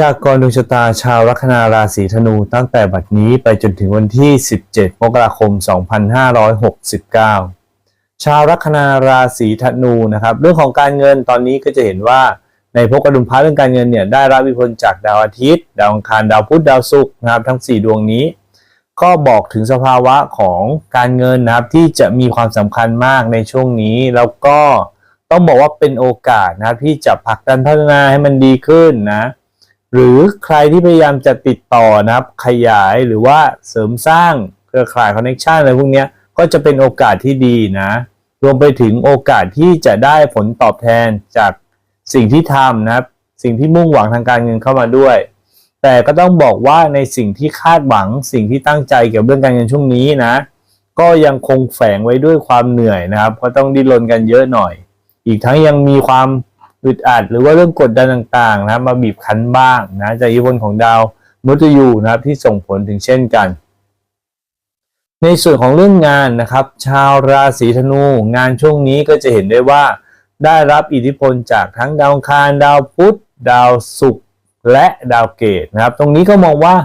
ยากรณ์ดวงชะตาชาวลัคนาราศีธนูตั้งแต่บัดนี้ไปจนถึงวันที่ 17 มกราคม 2569 ชาวลัคนาราศีธนูนะครับ เรื่องของการเงินตอนนี้ก็จะเห็นว่าในพกระดุมพระเรื่องการเงินเนี่ยได้รับอิทธิพลจากดาวอาทิตย์ ดาวอังคารดาวพุธดาวศุกร์นะครับทั้ง 4 ดวงนี้ ก็บอกถึงสภาวะของการเงินนะครับที่จะมีความสำคัญมากในช่วงนี้ แล้วก็ต้องบอกว่าเป็นโอกาสนะครับที่จะผลักดันพัฒนาให้มันดีขึ้นนะ หรือใครที่พยายามจะติดต่อนะครับ ขยายหรือว่าเสริมสร้างเครือข่ายคอนเน t ชันอะไรพวกนี้ก็จะเป็นโอกาสที่ดีนะ รวมไปถึงโอกาสที่จะได้ผลตอบแทนจากสิ่งที่ทำนะครับ สิ่งที่มุ่งหวังทางการเงินเข้ามาด้วย แต่ก็ต้องบอกว่าในสิ่งที่คาดหวัง สิ่งที่ตั้งใจเกี่ยวกับเรื่องการเงินช่วงนี้นะ ก็ยังคงแฝงไว้ด้วยความเหนื่อยนะครับ ก็ต้องดิ้นรนกันเยอะหน่อย อีกทั้งยังมีความ อึดอัดหรือว่าเรื่องกดดันต่างๆนะครับมาบีบคั้นบ้างนะจากอิทธิพลของดาวมุตยูนะครับที่ส่งผลถึงเช่นกัน ในส่วนของเรื่องงานนะครับ ชาวราศีธนูงานช่วงนี้ก็จะเห็นได้ว่า ได้รับอิทธิพลจากทั้งดาวคารดาวพุธดาวศุกร์และดาวเกตนะครับ ตรงนี้ก็มองว่า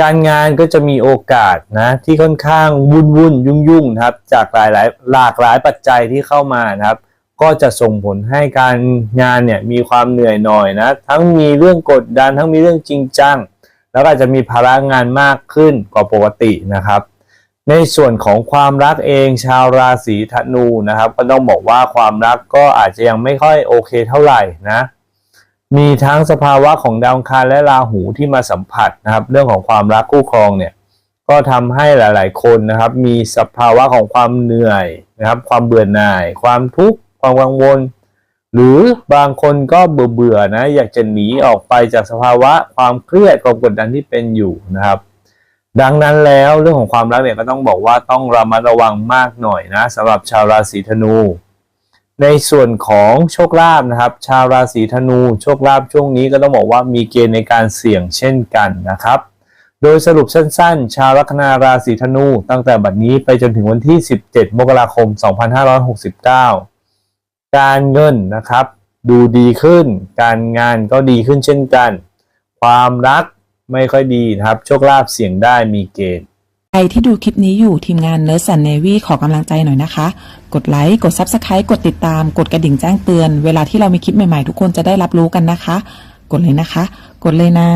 การงานก็จะมีโอกาสนะที่ค่อนข้างวุ่นวุ่นยุ่งยุ่งนะครับ จากหลายหลายหลากหลายปัจจัยที่เข้ามานะครับ ก็จะส่งผลให้การงานเนี่ยมีความเหนื่อยหน่อยนะ ทั้งมีเรื่องกดดันทั้งมีเรื่องจริงจัง แล้วก็อาจจะมีภาระงานมากขึ้นกว่าปกตินะครับ ในส่วนของความรักเองชาวราศีธนูนะครับ ก็ต้องบอกว่าความรักก็อาจจะยังไม่ค่อยโอเคเท่าไหร่นะมีทั้งสภาวะของดาวคารและราหูที่มาสัมผัสนะครับ เรื่องของความรักคู่ครองเนี่ยก็ทำให้หลาย ๆ คนนะครับ มีสภาวะของความเหนื่อยนะครับ ความเบื่อหน่าย ความทุกข์ ความกังวล หรือบางคนก็เบื่อเบื่อนะ อยากจะหนีออกไปจากสภาวะความเครียดความกดดันที่เป็นอยู่นะครับ ดังนั้นแล้วเรื่องของความรักเนี่ยก็ต้องบอกว่าต้องระมัดระวังมากหน่อยนะสำหรับชาวราศีธนู ในส่วนของโชคลาภนะครับ ชาวราศีธนูโชคลาภช่วงนี้ก็ต้องบอกว่ามีเกณฑ์ในการเสี่ยงเช่นกันนะครับโดยสรุปสั้นๆ ชาวลัคนาราศีธนู ตั้งแต่บัดนี้ไปจนถึงวันที่ 17 มกราคม 2569 การเงินนะครับ ดูดีขึ้น การงานก็ดีขึ้นเช่นกัน ความรักไม่ค่อยดีนะครับ โชคลาภเสี่ยงได้มีเกณฑ์ใครที่ดูคลิปนี้อยู่ทีมงาน Nurse and Navy ขอกำลังใจหน่อยนะคะ กดไลค์ กด Subscribe กดติดตาม กดกระดิ่งแจ้งเตือน เวลาที่เรามีคลิปใหม่ๆ ทุกคนจะได้รับรู้กันนะคะ กดเลยนะคะ กดเลยนะ